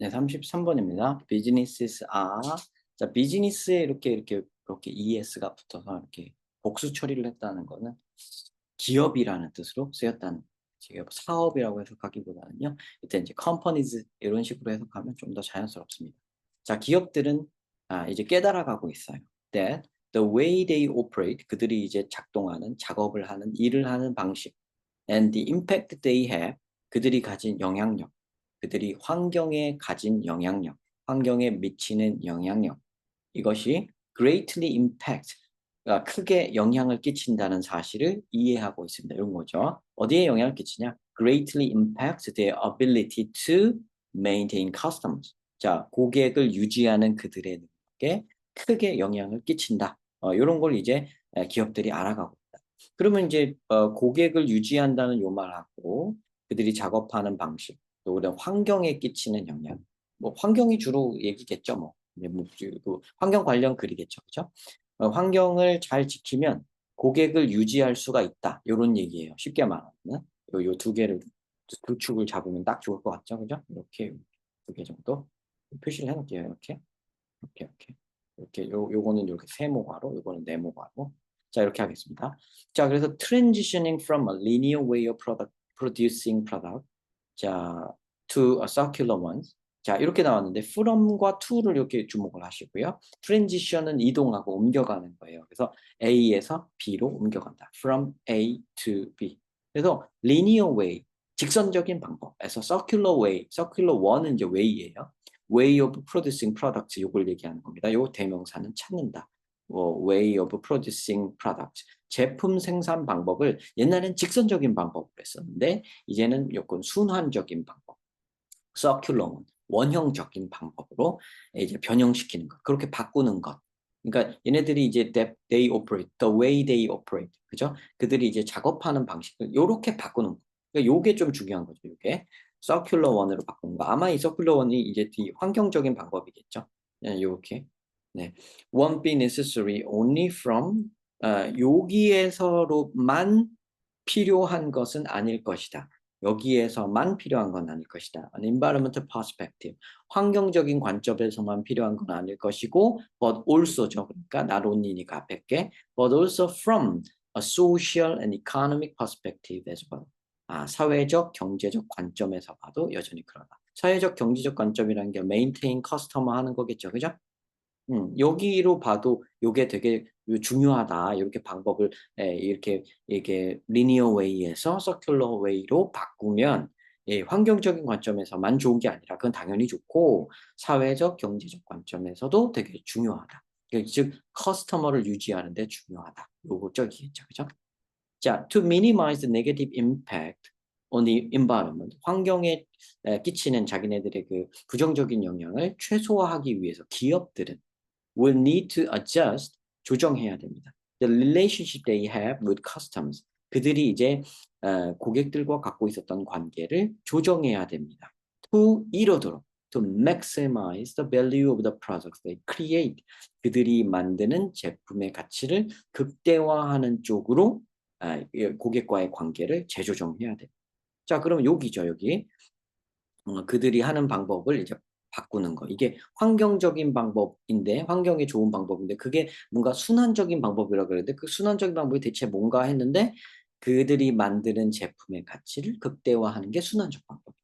네, 33번입니다. businesses. 자, 비즈니스에 이렇게, 이렇게, 이렇게 es가 붙어서 이렇게 복수 처리를 했다는 거는 기업이라는 뜻으로 쓰였다는 지금 사업이라고 해석하기보다는요. 일단 이제 companies 이런 식으로 해석하면 좀 더 자연스럽습니다. 자, 기업들은 아, 이제 깨달아가고 있어요. That the way they operate 그들이 이제 작동하는 작업을 하는 일을 하는 방식 and the impact they have 그들이 가진 영향력 그들이 환경에 가진 영향력 환경에 미치는 영향력 이것이 greatly impact 가 크게 영향을 끼친다는 사실을 이해하고 있습니다. 이런 거죠. 어디에 영향을 끼치냐? greatly impact their ability to maintain customers. 자, 고객을 유지하는 그들의 능력에 크게 영향을 끼친다. 어, 이런 걸 이제 기업들이 알아가고 있다. 그러면 이제 어, 고객을 유지한다는 요 말하고 그들이 작업하는 방식, 또 그다음 환경에 끼치는 영향. 뭐 환경이 주로 얘기겠죠, 뭐. 뭐그 환경 관련 글이겠죠, 그죠? 어, 환경을 잘 지키면 고객을 유지할 수가 있다. 이런 얘기예요. 쉽게 말하면 요두 개를 두 축을 잡으면 딱 좋을 것 같죠, 그죠? 이렇게 두 개 정도 표시를 해 놓을게요. 이렇게, 이렇게, 이렇게, 이렇게. 요 요거는 이렇게 세모가로, 요거는 네모가로. 자 이렇게 하겠습니다. 자 그래서 transitioning from a linear way of product producing product, 자 to a circular one. 자 이렇게 나왔는데 from과 to를 이렇게 주목을 하시고요. transition은 이동하고 옮겨가는 거예요. 그래서 A에서 B로 옮겨간다. from A to B. 그래서 linear way, 직선적인 방법에서 circular way, circular one은 이제 way예요. way of producing products 이걸 얘기하는 겁니다. 요 대명사는 찾는다. 뭐 way of producing product 제품 생산 방법을 옛날엔 직선적인 방법으로 했었는데 이제는 요건 순환적인 방법 one 원형적인 방법으로 이제 변형시키는 것, 그렇게 바꾸는 것. 그러니까 얘네들이 이제 they operate, the way they operate, 그죠? 그들이 이제 작업하는 방식을 이렇게 바꾸는 거. 그러니까 요게 좀 중요한 거죠. 요게 circular one으로 바꾸는 거. 아마 이 circular one이 이제 뒤 환경적인 방법이겠죠. 네, 요렇게. 네, won't be necessary only from 어, 여기에서로만 필요한 것은 아닐 것이다. 여기에서만 필요한 건 아닐 것이다. An environmental perspective. 환경적인 관점에서만 필요한 건 아닐 것이고, but also죠. 그러니까 only니까 앞에 게, but also from a social and economic perspective as well. 아, 사회적, 경제적 관점에서 봐도 여전히 그러다. 사회적, 경제적 관점이라는 게 maintain customer 하는 거겠죠. 그죠? 음, 여기로 봐도 이게 되게 중요하다. 이렇게 방법을 예, 이렇게 이게 리니어 웨이에서 서큘러 웨이로 바꾸면 예, 환경적인 관점에서만 좋은 게 아니라 그건 당연히 좋고 사회적 경제적 관점에서도 되게 중요하다. 그러니까 즉 커스터머를 유지하는 데 중요하다. 요거적이겠죠. 그죠? 자, to minimize the negative impact on the environment. 환경에 끼치는 자기네들의 그 부정적인 영향을 최소화하기 위해서 기업들은 will need to adjust 조정해야 됩니다. The relationship they have with customers. 그들이 이제 어, 고객들과 갖고 있었던 관계를 조정해야 됩니다. To 이루도록 to maximize the value of the products they create. 그들이 만드는 제품의 가치를 극대화하는 쪽으로 아, 고객과의 관계를 재조정해야 됩니다. 자, 그럼 여기죠, 여기. 어, 그들이 하는 방법을 이제 바꾸는 거. 이게 환경적인 방법인데 환경에 좋은 방법인데 그게 뭔가 순환적인 방법이라 그러는데 그 순환적인 방법이 대체 뭔가 했는데 그들이 만드는 제품의 가치를 극대화하는 게 순환적 방법.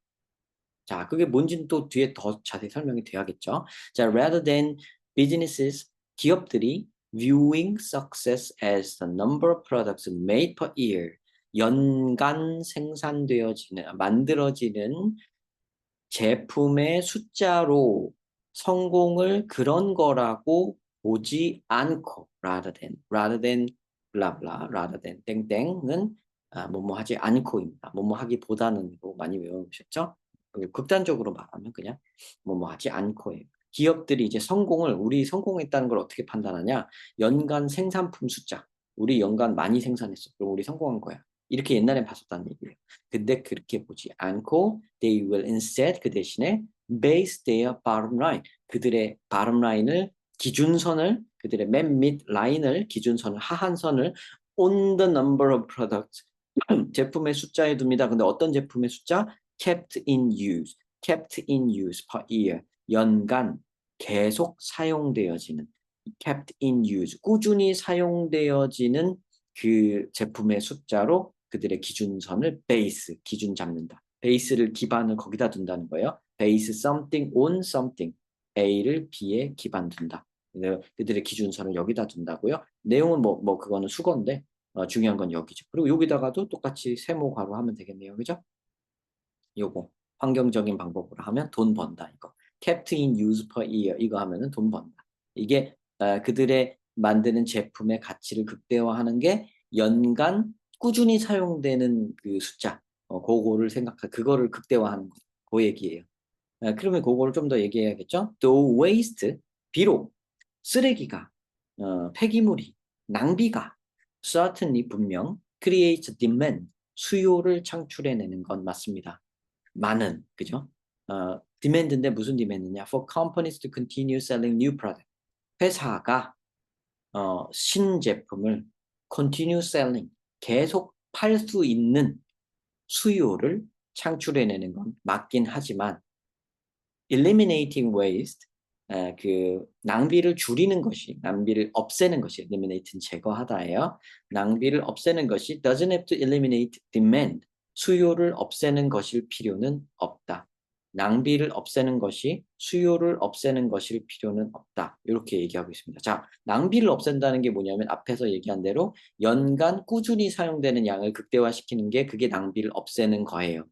자, 그게 뭔지는 또 뒤에 더 자세히 설명이 돼야겠죠. 자, rather than businesses 기업들이 viewing success as the number of products made per year 연간 생산되어지는 만들어지는 제품의 숫자로 성공을 그런 거라고 보지 않고 rather than rather than blah blah rather than 땡땡은 아, 뭐뭐 하지 않고입니다. 뭐뭐 하기보다는 많이 외워놓으셨죠? 극단적으로 말하면 그냥 뭐뭐 하지 않고예요. 기업들이 이제 성공을 우리 성공했다는 걸 어떻게 판단하냐? 연간 생산품 숫자. 우리 연간 많이 생산했어. 그럼 우리 성공한 거야. 이렇게 옛날엔 봤었다는 얘기예요. 근데 그렇게 보지 않고 they will instead 그 대신에 base their bottom line 그들의 bottom line을 기준선을 그들의 맨 밑 라인을 기준선을 하한선을 on the number of products 제품의 숫자에 둡니다. 근데 어떤 제품의 숫자? kept in use kept in use per year 연간 계속 사용되어지는 kept in use 꾸준히 사용되어지는 그 제품의 숫자로 그들의 기준선을 베이스 기준 잡는다. 베이스를 기반을 거기다 둔다는 거예요. 베이스 something on something A를 B에 기반 둔다. 그들의 기준선을 여기다 둔다고요. 내용은 뭐, 뭐 그거는 수거인데 어, 중요한 건 여기죠. 그리고 여기다가도 똑같이 세모 괄호 하면 되겠네요. 그죠? 요거 환경적인 방법으로 하면 돈 번다 이거. kept in use per year 이거 하면은 돈 번다. 이게 어, 그들의 만드는 제품의 가치를 극대화하는 게 연간 꾸준히 사용되는 그 숫자 어, 그거를 생각하 그거를 극대화하는 거. 그 얘기예요. 어, 그러면 그거를 좀 더 얘기해야겠죠. though waste 비록 쓰레기가 어, 폐기물이 낭비가 certainly 분명 creates demand 수요를 창출해내는 건 맞습니다. 많은 그죠? 어, demand인데 무슨 demand냐? For companies to continue selling new product. 회사가 어, 신제품을 continue selling 계속 팔 수 있는 수요를 창출해내는 건 맞긴 하지만 eliminating waste 에, 그 낭비를 줄이는 것이 낭비를 없애는 것이 eliminate는 제거하다예요. 낭비를 없애는 것이 doesn't have to eliminate demand 수요를 없애는 것일 필요는 없다. 낭비를 없애는 것이 수요를 없애는 것일 필요는 없다. 이렇게 얘기하고 있습니다. 자, 낭비를 없앤다는 게 뭐냐면 앞에서 얘기한 대로 연간 꾸준히 사용되는 양을 극대화시키는 게 그게 낭비를 없애는 거예요.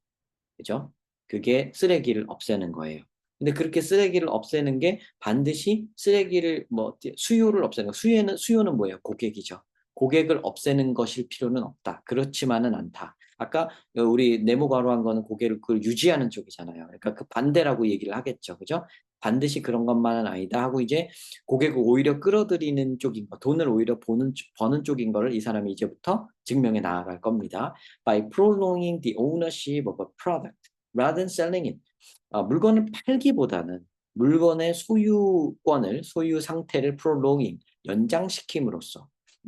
그죠? 그게 쓰레기를 없애는 거예요. 근데 그렇게 쓰레기를 없애는 게 반드시 쓰레기를 뭐 수요를 없애는 거. 수요는 수요는 뭐예요? 고객이죠. 고객을 없애는 것일 필요는 없다. 그렇지만은 않다. 아까 우리 네모 가로한 거는 고개를 그걸 유지하는 쪽이잖아요. 그러니까 그 반대라고 얘기를 하겠죠. 그죠? 반드시 그런 것만은 아니다 하고 이제 고객을 오히려 끌어들이는 쪽인 거, 돈을 오히려 보는, 버는 쪽인 거를 이 사람이 이제부터 증명해 나아갈 겁니다. By prolonging the ownership of a product rather than selling it. 어, 물건을 팔기보다는 물건의 소유권을, 소유 상태를 prolonging, 연장시킴으로써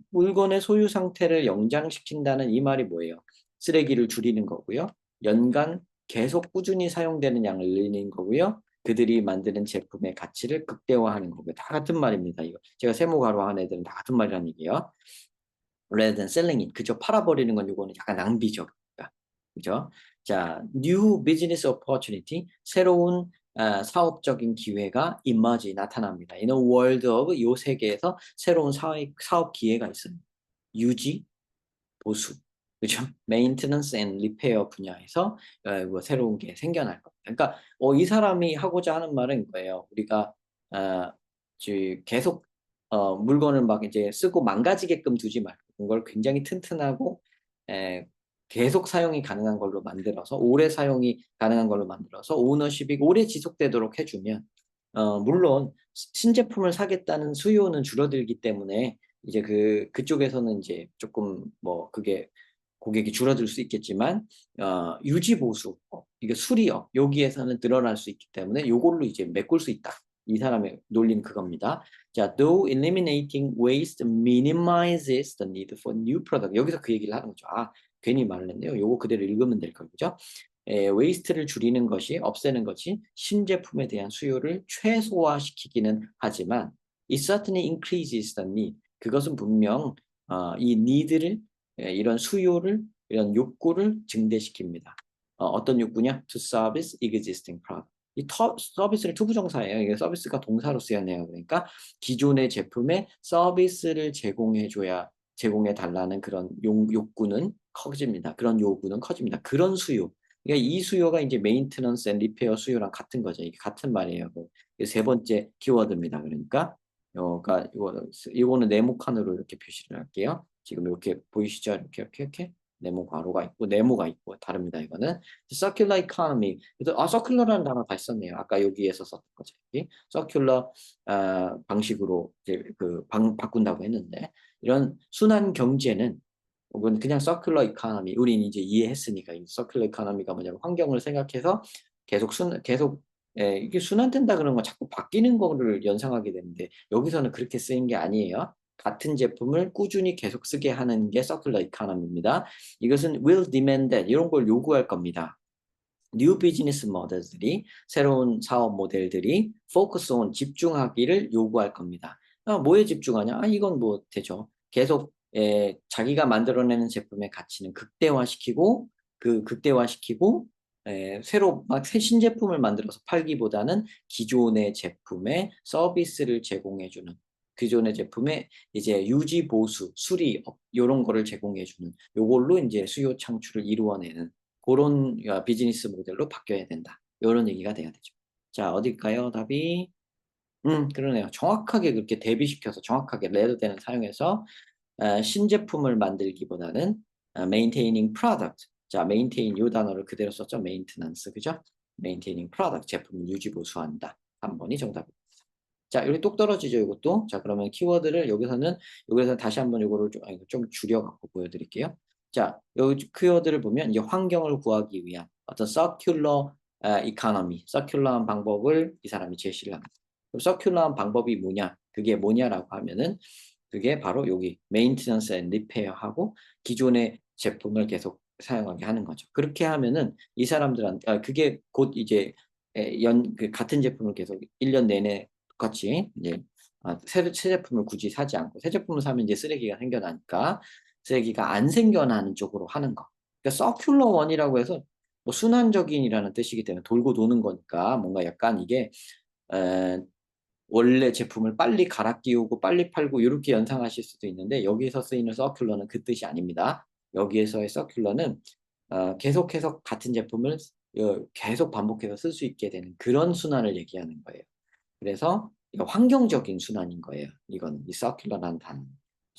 물건의 소유 상태를 연장시킨다는 이 말이 뭐예요? 쓰레기를 줄이는 거고요. 연간 계속 꾸준히 사용되는 양을 늘리는 거고요. 그들이 만드는 제품의 가치를 극대화하는 거고요. 다 같은 말입니다. 이거 제가 세모 가로 한 애들은 다 같은 말이라는 얘기예요. rather than selling it. 그죠? 팔아버리는 건 이거는 약간 낭비죠. 그러니까. 그죠? 자, new business opportunity. 새로운 어, 사업적인 기회가 emerge 나타납니다. in a world of 이 세계에서 새로운 사업, 사업 기회가 있어요. 유지, 보수, 그죠? 메인테넌스 앤 리페어 분야에서 어, 뭐 새로운 게 생겨날 겁니다. 그러니까 어, 이 사람이 하고자 하는 말은 거예요. 우리가 어, 계속 어, 물건을 막 이제 쓰고 망가지게끔 두지 말고 그걸 굉장히 튼튼하고 에, 계속 사용이 가능한 걸로 만들어서 오래 사용이 가능한 걸로 만들어서 오너십이 오래 지속되도록 해주면 어, 물론 신제품을 사겠다는 수요는 줄어들기 때문에 이제 그 그쪽에서는 이제 조금 뭐 그게 고객이 줄어들 수 있겠지만 어, 유지 보수 어, 이게 수리업 여기에서는 늘어날 수 있기 때문에 요걸로 이제 메꿀 수 있다. 이 사람의 논리는 그겁니다. 자, though eliminating waste minimizes the need for new product. 여기서 그 얘기를 하는 거죠. 아, 괜히 말을 했네요. 요거 그대로 읽으면 될 거죠. 에, 웨이스트를 줄이는 것이 없애는 것이 신제품에 대한 수요를 최소화시키기는 하지만 it certainly increases the need. 그것은 분명 어, 이 need를 이런 수요를 이런 욕구를 증대시킵니다. 어, 떤 욕구냐? To service existing product. 이 터, 서비스를 투부정사예요. 이게 서비스가 동사로 쓰였네요. 그러니까 기존의 제품에 서비스를 제공해줘야 제공해 달라는 그런 용, 욕구는 커집니다. 그런 요구는 커집니다. 그런 수요. 그러니까 이 수요가 이제 메인테넌스 앤 리페어 수요랑 같은 거죠. 이게 같은 말이에요. 세 번째 키워드입니다. 그러니까 어, 그러니까 이거 이거는 네모칸으로 이렇게 표시를 할게요. 지금 이렇게 보이시죠? 이렇게 이렇게 이렇게 네모 괄호가 있고 네모가 있고 다릅니다. 이거는 circular economy. 그래서 아 circular라는 단어가 있었네요. 아까 여기에서 썼던 거죠. 여기 circular 어, 방식으로 이제 그 방, 바꾼다고 했는데 이런 순환 경제는 혹은 그냥 circular economy 우린 이제 이해했으니까 이 circular economy가 뭐냐면 환경을 생각해서 계속 순 계속 예, 이게 순환된다 그런 건 자꾸 바뀌는 거를 연상하게 되는데 여기서는 그렇게 쓰인 게 아니에요. 같은 제품을 꾸준히 계속 쓰게 하는 게 서큘러 이카노미입니다. 이것은 will demand that 이런 걸 요구할 겁니다. 뉴 비즈니스 모델들이 새로운 사업 모델들이 포커스 온 집중하기를 요구할 겁니다. 아, 뭐에 집중하냐? 아, 이건 뭐 되죠. 계속 에, 자기가 만들어내는 제품의 가치는 극대화시키고 그 극대화시키고 에, 새로 막 새 신제품을 만들어서 팔기보다는 기존의 제품에 서비스를 제공해주는 기존의 제품에 이제 유지 보수 수리 이런 거를 제공해 주는 요걸로 이제 수요 창출을 이루어내는 그런 어, 비즈니스 모델로 바뀌어야 된다. 이런 얘기가 돼야 되죠. 자, 어딜까요? 답이 음, 그러네요. 정확하게 그렇게 대비시켜서 정확하게 레더대는 사용해서 어, 신제품을 만들기보다는 어, maintaining product. 자, maintain 이 단어를 그대로 썼죠. maintenance, 그죠? maintaining product 제품을 유지 보수한다. 3번이 정답입니다. 자, 여기 똑 떨어지죠, 이것도. 자, 그러면 키워드를 여기서는 여기서 다시 한번 이거를 좀, 아니, 좀 줄여갖고 보여드릴게요. 자, 여기 키워드를 보면 이제 환경을 구하기 위한 어떤 서큘러 이카노미, 서큘러한 방법을 이 사람이 제시를 합니다. 그럼 서큘러한 방법이 뭐냐? 그게 뭐냐라고 하면은 그게 바로 여기 메인티넌스 앤 리페어하고 기존의 제품을 계속 사용하게 하는 거죠. 그렇게 하면은 이 사람들한테 아, 그게 곧 이제 연 그 같은 제품을 계속 1년 내내 똑같이 이제 아, 새, 새 제품을 굳이 사지 않고 새 제품을 사면 이제 쓰레기가 생겨나니까 쓰레기가 안 생겨나는 쪽으로 하는 거. 그러니까 서큘러 원이라고 해서 뭐 순환적인이라는 뜻이기 때문에 돌고 도는 거니까 뭔가 약간 이게 에, 원래 제품을 빨리 갈아 끼우고 빨리 팔고 이렇게 연상하실 수도 있는데 여기서 쓰이는 서큘러는 그 뜻이 아닙니다. 여기에서의 서큘러는 어, 계속해서 같은 제품을 어, 계속 반복해서 쓸 수 있게 되는 그런 순환을 얘기하는 거예요. 그래서 환경적인 순환인 거예요. 이건 이 서큘러라는 단어.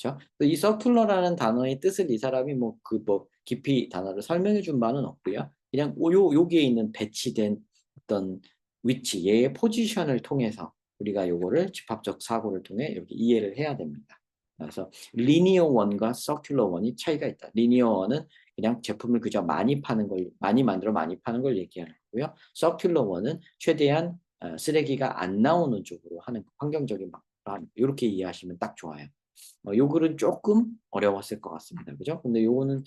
그렇죠? 이 서큘러라는 단어의 뜻을 이 사람이 뭐 그뭐 뭐 깊이 단어를 설명해 준 바는 없고요. 그냥 요 여기에 있는 배치된 어떤 위치, 얘의 포지션을 통해서 우리가 요거를 집합적 사고를 통해 이렇게 이해를 해야 됩니다. 그래서 리니어 원과 서큘러 원이 차이가 있다. 리니어 원은 그냥 제품을 그저 많이 파는 걸 많이 만들어 많이 파는 걸 얘기하는 거고요. 서큘러 원은 최대한 어, 쓰레기가 안 나오는 쪽으로 하는 환경적인 방법 이렇게 이해하시면 딱 좋아요. 어, 요 글은 조금 어려웠을 것 같습니다. 그죠? 근데 요거는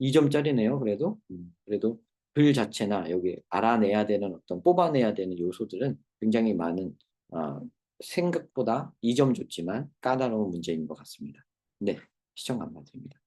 2점짜리네요. 그래도 음, 그래도 글 자체나 여기 알아내야 되는 어떤 뽑아내야 되는 요소들은 굉장히 많은 어, 생각보다 2점 줬지만 까다로운 문제인 것 같습니다. 네, 시청 감사드립니다.